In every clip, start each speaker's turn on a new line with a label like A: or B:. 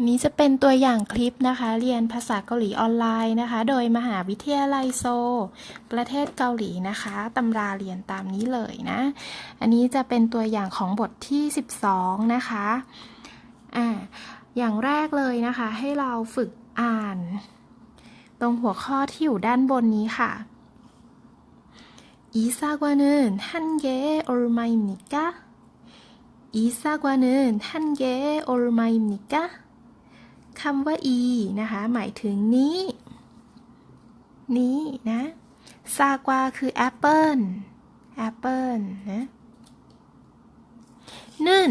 A: ันนี้จะเป็นตัวอย่างคลิปนะคะ เรียนภาษาเกาหลีออนไลน์นะคะ โดยมหาวิทยาลัยโซ ประเทศเกาหลีนะคะตำราเรียนตามนี้เลยนะ อันนี้จะเป็นตัวอย่างของบทที่ 12 นะคะอ่าอย่างแรกเลยนะคะ ให้เราฝึกอ่าน ตรงหัวข้อที่อยู่ด้านบนนี้ค่ะอีซากวานึนฮันเยโอลไมนิกะอีซากวานึนฮันเยโอลไมนิกะ คำว่า e นะคะ หมายถึงนี้ นี้นะซากวาคือแอปเปิลแอปเปิลนะนึ่น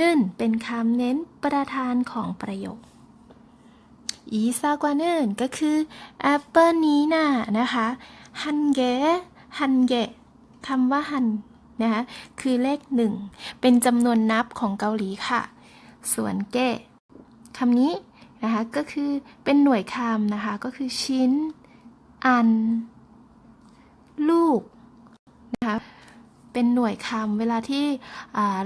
A: นึ่นเป็นคำเน้นประธานของประโยค อีซากวาเนินก็คือแอปเปิลนี้น่ะนะคะฮันเกฮันเกคำว่าฮันนะคะคือเลขหนึ่งเป็นจำนวนนับของเกาหลีค่ะ ส่วนเก คำนี้นะคะก็คือเป็นหน่วยคำนะคะก็คือชิ้น อัน ลูกนะคะเป็นหน่วยคำเวลาที่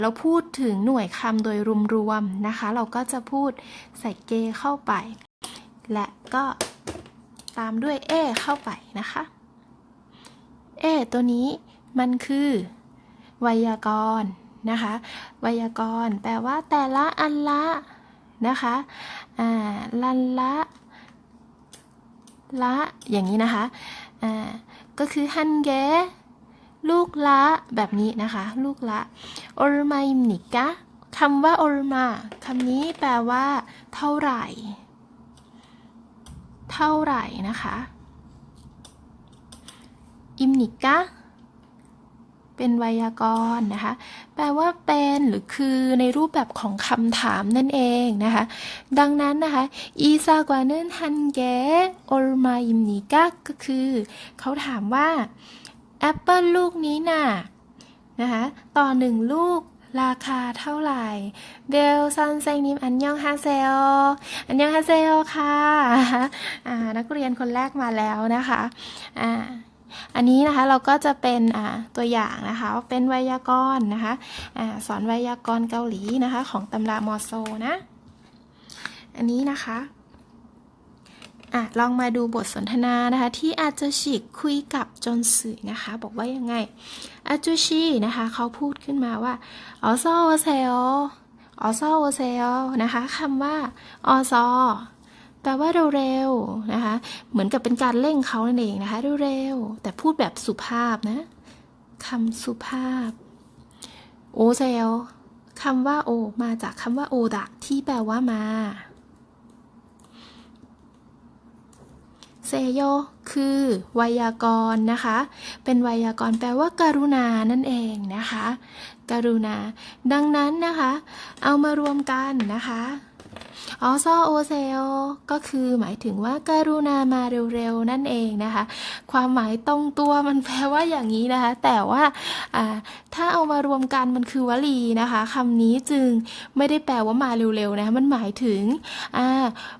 A: เราพูดถึงหน่วยคำโดยรวมๆนะคะ เราก็จะพูดใส่เกเข้าไป และก็ตามด้วยเอเข้าไปนะคะเอตัวนี้มันคือไวยากรณ์นะคะ ไวยากรณ์แปลว่าแต่ละอันละ นะคะอ่าลันละละอย่างนี้นะคะอ่าก็คือฮันเกลูกละแบบนี้นะคะ ลูกละโอรมาอิมนิกะคำว่าโอรมาคำนี้แปลว่า เท่าไหร่ เท่าไหร่นะคะอิมนิกะ เป็นไวยากรณ์นะคะ แปลว่าเป็นหรือคือในรูปแบบของคำถามนั่นเองนะคะ ดังนั้นนะคะอีซากวาเนนฮันเกโอลมาอิมนิกะก็คือ เขาถามว่าแอปเปิลลูกนี้น่ะนะคะต่อหนึ่งลูกราคาเท่าไหร่เบลซันเซงนิมอันยองฮาเซลอันยองฮาเซลค่ะนักเรียนคนแรกมาแล้วนะคะ อันนี้นะคะเราก็จะเป็นตัวอย่างนะคะเป็นไวยากรณ์นะคะอสอนไวยากรณ์เกาหลีนะคะของตำรามอโซนะ อันนี้นะคะอะลองมาดูบทสนทนานะคะที่อาจจะฉีกคุยกับจนสื่อนะคะ บอกว่ายังไงอาจูชีนะคะเขาพูดขึ้นมาว่าออซอโอเซโออซอโอเซโอนะคะคำว่าออซอ แปลว่าเร็วๆนะคะ เหมือนกับเป็นการเร่งเขานั่นเองนะคะเร็วๆแต่พูดแบบสุภาพนะคำสุภาพ โอเซลคำว่าโอ มาจากคำว่าโอดะที่แปลว่ามา เซโยคือไวยากรณ์นะคะ เป็นไวยากรณ์แปลว่าการุณานั่นเองนะคะ การุณา ดังนั้นนะคะ เอามารวมกันนะคะ อ๋อซอโอเซโอก็คือหมายถึงว่าการุณามาเร็วๆ นั่นเองนะคะ ความหมายตรงตัวมันแปลว่าอย่างนี้นะคะ แต่ว่าถ้าเอามารวมกันมันคือวลีนะคะคำนี้จึงไม่ได้แปลว่ามาเร็วๆนะคะมันหมายถึง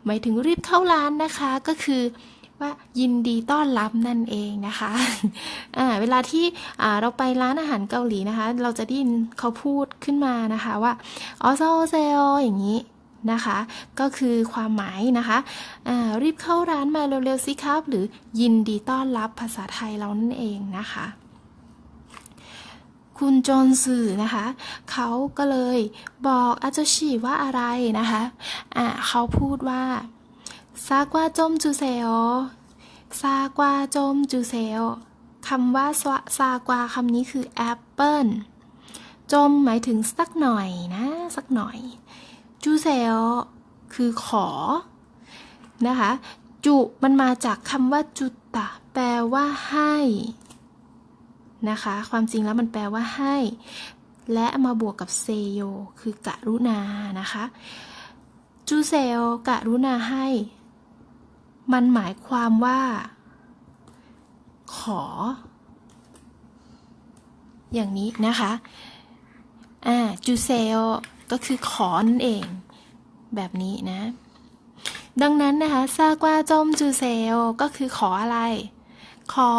A: หมายถึงรีบเข้าร้านนะคะ ก็คือว่ายินดีต้อนรับนั่นเองนะคะอ่าเวลาที่เราไปร้านอาหารเกาหลีนะคะ เราจะได้ยินเขาพูดขึ้นมานะคะว่าออโซเซโออย่างนี้ นะคะ ก็คือความหมายนะคะรีบเข้าร้านมาเร็วๆสิครับ หรือยินดีต้อนรับภาษาไทยเรานั่นเองนะคะคุณจอนสื่อนะคะเขาก็เลยบอกอาจารย์ชีว่าอะไรนะคะอ่าเขาพูดว่าซากว่าจมจูเซโอซากว่าจมจูเซโอคำว่าซากว่าคำนี้คือแอปเปิลจมหมายถึงสักหน่อยนะ สักหน่อย จูเซโอคือขอ นะคะ จุมันมาจากคำว่าจุตะ แปลว่าให้นะคะ ความจริงแล้วมันแปลว่าให้ และมาบวกกับเซโย คือกะรุณานะคะจูเซโอกรุณาให้ มันหมายความว่า ขอ อย่างนี้นะคะ อ่าจูเซโอ ก็คือขอนั่นเอง แบบนี้นะ ดังนั้นนะคะซากว่าจมจูเซลก็คือขออะไร ขอ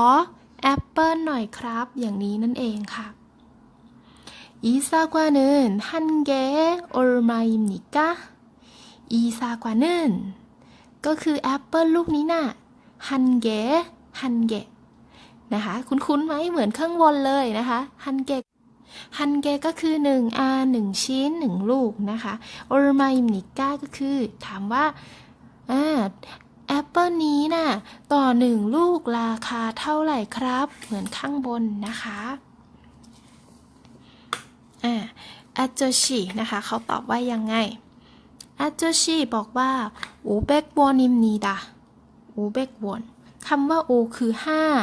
A: แอปเปิลหน่อยครับ อย่างนี้นั่นเองค่ะอีซากว่านึ่นฮันเกอโอร์มาอิมนิกะอีซากว่านึ่นก็คือแอปเปิลลูกนี้นะ่ะฮันเกฮันเกนะคะ คุ้นๆไหมเหมือนเครื่องบนเลยนะคะฮันเก ฮันเกก็คือ1อัน1ชิ้น 1 ลูกนะคะโอรมาอิมนิก้าก็คือ ถามว่าแอปเปิลนี้น่ะต่อ 1 ลูกราคาเท่าไหร่ครับ เหมือนข้างบนนะคะอ่าอาจชินะคะเขาตอบว่ายังไงอาจชิบอกว่า500วอนิมนีดา500วอนคำว่า O คือ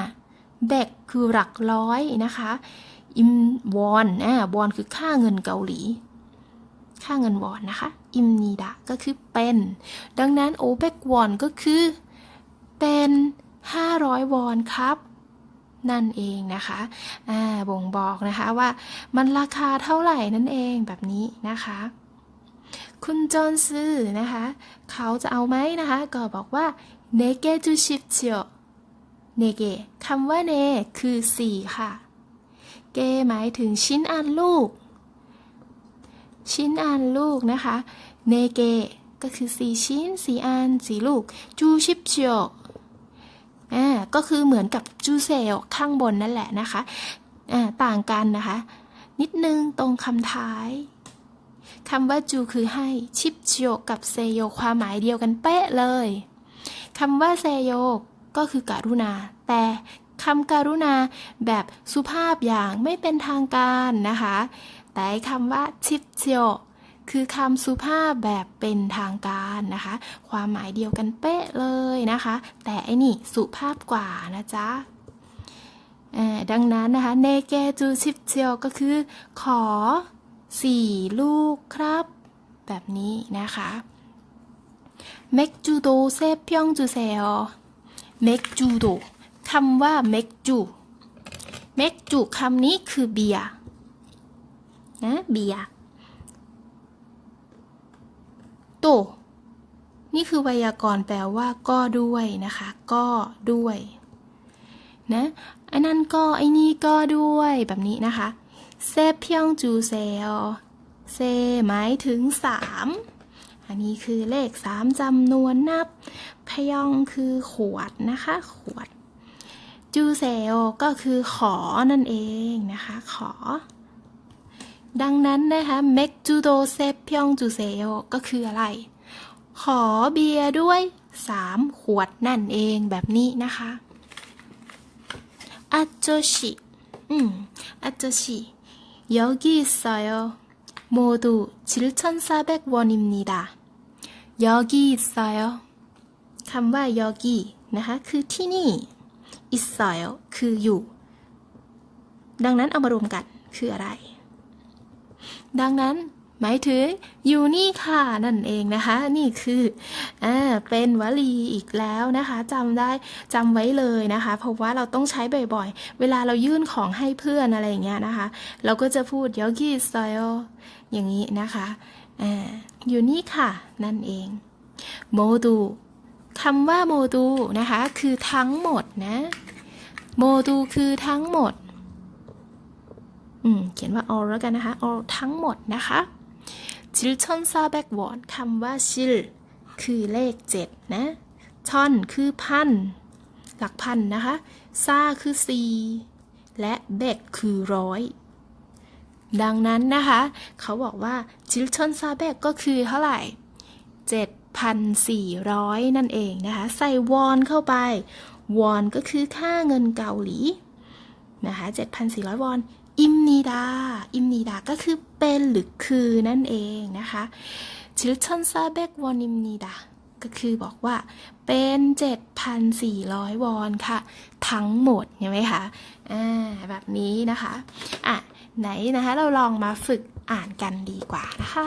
A: 5 เบกคือหลักร้อยนะคะ อิมวอนอ่าวอนคือค่าเงินเกาหลี ค่าเงินวอนนะคะ อิมนีดะก็คือเป็น ดังนั้นโอเบกวอนก็คือเป็น 500 วอนครับนั่นเองนะคะ อ่า บ่งบอกนะคะว่ามันราคาเท่าไหร่นั่นเองแบบนี้นะคะ คุณจอนซื้อนะคะ เขาจะเอาไหมนะคะ ก็บอกว่าเนเกจูชิปเชียวเนเกคำว่าเนคือ 4 ค่ะ เกหมายถึงชิ้นอันลูก ชิ้นอันลูกนะคะ เนเกก็คือ4ชิ้น4อัน4ลูก จูชิปเชียวอ่าก็คือเหมือนกับจูเซลข้างบนนั่นแหละนะคะอ่าต่างกันนะคะ นิดนึงตรงคำท้ายคำว่าจูคือให้ชิปเชียวกับเซโยความหมายเดียวกันเป๊ะเลยคำว่าเซโยก็คือการุณา แต่ คำการุณาแบบสุภาพอย่างไม่เป็นทางการนะคะ แต่คำว่าชิปเชียวคือคำสุภาพแบบเป็นทางการนะคะ ความหมายเดียวกันเป๊ะเลยนะคะ แต่อันนี่สุภาพกว่านะจ๊ะดังนั้นนะคะเนเกจูชิปเชียวก็คือ ขอสี่ลูกครับ แบบนี้นะคะเมกจูโดเซเพีย คำว่าเมกจูเมกจูคำนี้คือเบียร์นะเบียร์โต นี่คือไวยากรณ์แปลว่าก็ด้วยนะคะ ก็ด้วยนะไอ้นั่นก็ไอ้นี่ก็ด้วยแบบนี้นะคะเซเพียงจูเซลเซหมายถึงสามอันนี้คือเลขสามจำนวนนับ พยองคือขวดนะคะ ขวด จูเซลก็คือขอนั่นเองนะคะ ขอ ดังนั้นนะคะเมกจูโดเซพยองจูเซลก็คืออะไร ขอเบียร์ด้วยสามขวดนั่นเองแบบนี้นะคะอาโจชิอืมอาโจชิ여기있어요모두7,400원입니다. 여기 있어요. คำว่า 여기 นะคะ คือที่นี่ Israel คืออยู่ ดังนั้นเอามารวมกันคืออะไร ดังนั้นหมายถึงอยู่นี่ค่ะนั่นเองนะคะ นี่คืออ่าเป็นวลีอีกแล้วนะคะจำได้จำไว้เลยนะคะ เพราะว่าเราต้องใช้บ่อยๆ เวลาเรายื่นของให้เพื่อนอะไรอย่างเงี้ยนะคะ เราก็จะพูดยอกี้สไตล์อย่างนี้นะคะอ่าอยู่นี่ค่ะนั่นเองโมดู คำว่าโมดูนะคะ คือทั้งหมดนะโมดูคือทั้งหมดอืมเขียนว่า all แล้วกันนะคะ all ทั้งหมดนะคะ7,400วอนคำว่าชิลคือเลข7นะชอนคือพันหลักพันนะคะซาคือ4และเบกคือร้อยดังนั้นนะคะ เขาบอกว่าจิลชอนซาเบกก็คือเท่าไหร่ 7,400 นั่นเองนะคะ ใส่วอนเข้าไป วอนก็คือค่าเงินเกาหลีนะคะ7,400 วอน อิมนีดา อิมนีดาก็คือเป็นหรือคือนั่นเองนะคะชิลชอนซาเบกวอนอิมนีดาก็คือบอกว่าเป็น 7,400 วอนค่ะ ทั้งหมดใช่ไหมคะอ่าแบบนี้นะคะ อะ ไหนนะคะ เราลองมาฝึกอ่านกันดีกว่านะคะ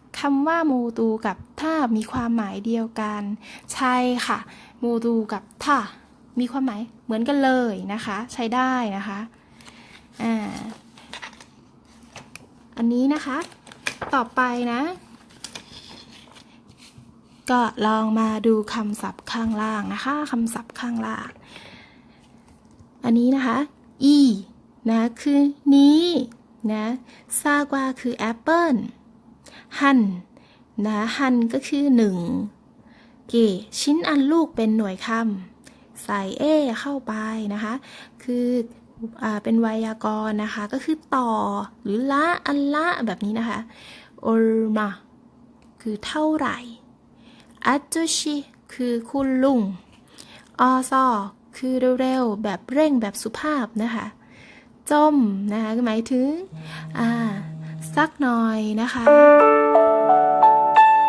A: คำว่าโมดูกับท่ามีความหมายเดียวกัน ใช่ค่ะโมดูกับท่ามีความหมายเหมือนกันเลยนะคะ ใช้ได้นะคะอ่าอันนี้นะคะ ต่อไปนะ ก็ลองมาดูคำศัพท์ข้างล่างนะคะคำศัพท์ข้างล่าง อันนี้นะคะ e นะคือนี้นะซากวาคือแอปเปิล หันนะหันก็คือหนึ่งเกชิ้นอันลูกเป็นหน่วยคำใส่เอเข้าไปนะคะ คืออ่าเป็นไวยากรณ์นะคะ ก็คือต่อหรือละอันละแบบนี้นะคะโอมาคือเท่าไหร่อาจูชิคือคุณลุงออซอคือเร็วๆ แบบเร่งแบบสุภาพนะคะ จมนะคะหมายถึงอ่า สักหน่อยนะคะ